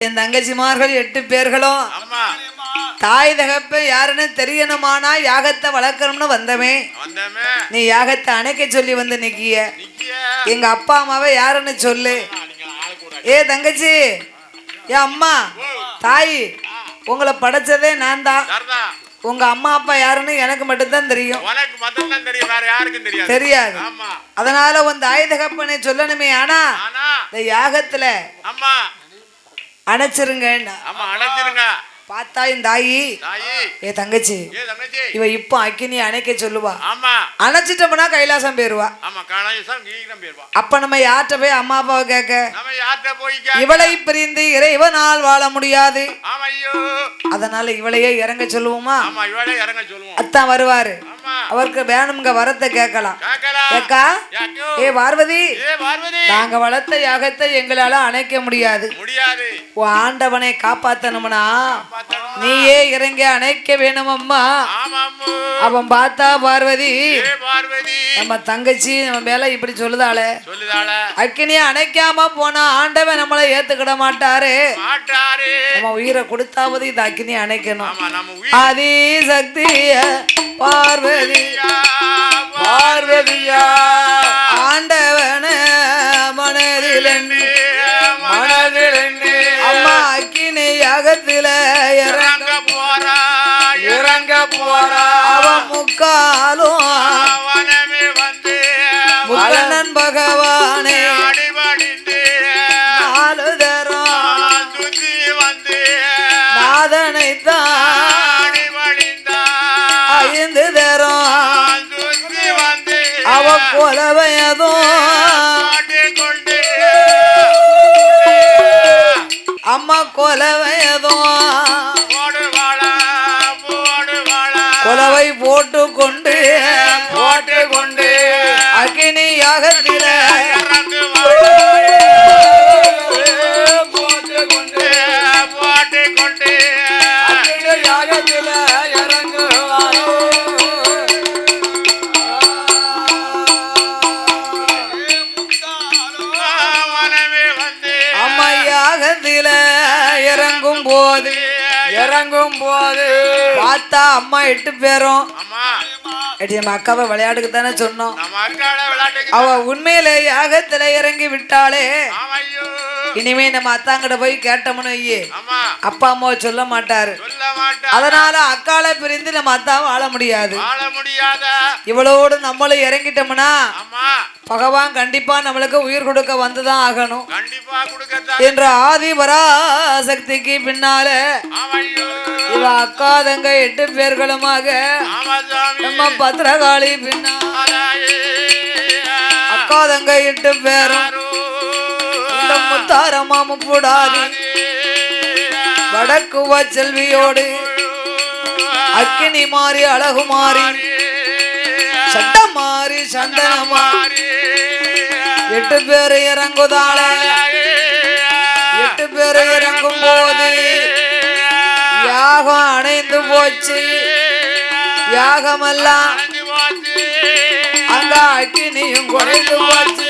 என் தங்கச்சிமார்கள் எட்டு பேர்களும் தாய் தகப்ப யாருன்னு தெரியணுமானா யாகத்தை வளர்க்கணும்னு வந்தமே. நீ யாகத்தை அணைக்க சொல்லி வந்து நிக்கிய. எங்க அப்பா அம்மாவை யாருன்னு சொல்லு. ஏ தங்கச்சி ஏ அம்மா தாய் உங்களை படைச்சதே நான் தான் உங்க அம்மா அப்பா யாருன்னு எனக்கு மட்டும்தான் தெரியும். தெரியாது. அதனால உன் தாய் தகப்பனை சொல்லணுமே ஆனா இந்த யாகத்துல அணைச்சிருங்க. ஆமா பார்த்தா என் தாயி. ஏ தங்கச்சி. இவ இப்போ அக்கினி அணைக்க சொல்லுவா. அணைச்சிட்டோம்னா கைலாசம் போயிருவா. அப்ப நம்ம யார்கிட்ட போய் அம்மா அப்பாவை கேட்க? இவளை பிரிந்து இறைவனால் வாழ முடியாது. அதனால இவளையே இறங்க சொல்லுவோமா? இறங்க சொல்லுவோம். அத்தான் வருவாரு. அவருக்கு வேணுங்க வரத்தை கேட்கலாம். ஏக்கா ஏ பார்வதி. நாங்க வளர்த்த யாகத்தை எங்களால அணைக்க முடியாது. ஆண்டவனை காப்பாத்தணும்னா நீயே இறங்கி அணைக்க வேணும் அம்மா அவன் பார்த்தா பார்வதி. நம்ம தங்கச்சி நம்ம மேல இப்படி சொல்லுதாளே. அக்கினியை அணைக்காம போனா ஆண்டவன் நம்மளை ஏத்துக்கிட மாட்டாரு. நம்ம உயிரை கொடுத்தாவது இந்த அக்கினியை அணைக்கணும். ஆதி சக்திய பார்வதி. பார்வதியா. ஆண்டவன மனதில் அம்மா அக்கினி யாகத்தில இறங்க போறா இறங்க. போறா அவன் முக்காலும் அவனமே வந்து முக்கணன் பகவானே. அடிபடிந்து நாலு தரம் சுத்தி வந்து நாதனை கொண்டு அம்மா போடுவாளா கொலவை போட்டு கொண்டு போட்டு கொண்டு அக்கினி யாகத்தில யாகத்தில இறங்கும் போது இறங்கும் போது பார்த்தா அம்மா எட்டு பேரும் நம்ம அக்காவை விளையாட்டுக்கு தானே சொன்னோம். அவ உண்மையிலே யாகத்துல இறங்கி ஆமையோ இனிமே நம்ம அத்தாங்கிட்ட போய் கேட்டோம்னு ஐயே அப்பா அம்மாவை சொல்ல மாட்டாரு. அதனால அக்காளை பிரிந்து நம்ம அத்தா வாழ முடியாது. இவளோடு நம்மளும் இறங்கிட்டோம்னா பகவான் கண்டிப்பா நம்மளுக்கு உயிர் கொடுக்க வந்துதான் ஆகணும். என்ற ஆதி பராசக்திக்கு பின்னால இவ அக்கா தங்க எட்டு பேர்களுமாக நம்ம பத்திரகாளி பின்னா ஆதாயே. அக்கா தங்க எட்டு பேரும் இந்த முத்தாரம்மா முப்புடாதி வடக்கு செல்வியோடு அக்கினி மாறி அழகு மாறி. சட்டம் மாறி சந்தனமா. எட்டு பேர் இறங்குதாள. எட்டு பேர் இறங்கும் போது யாகம் அணைந்து போச்சு. யாகமெல்லாம் அங்க அக்கினியும் குறைந்து போச்சு.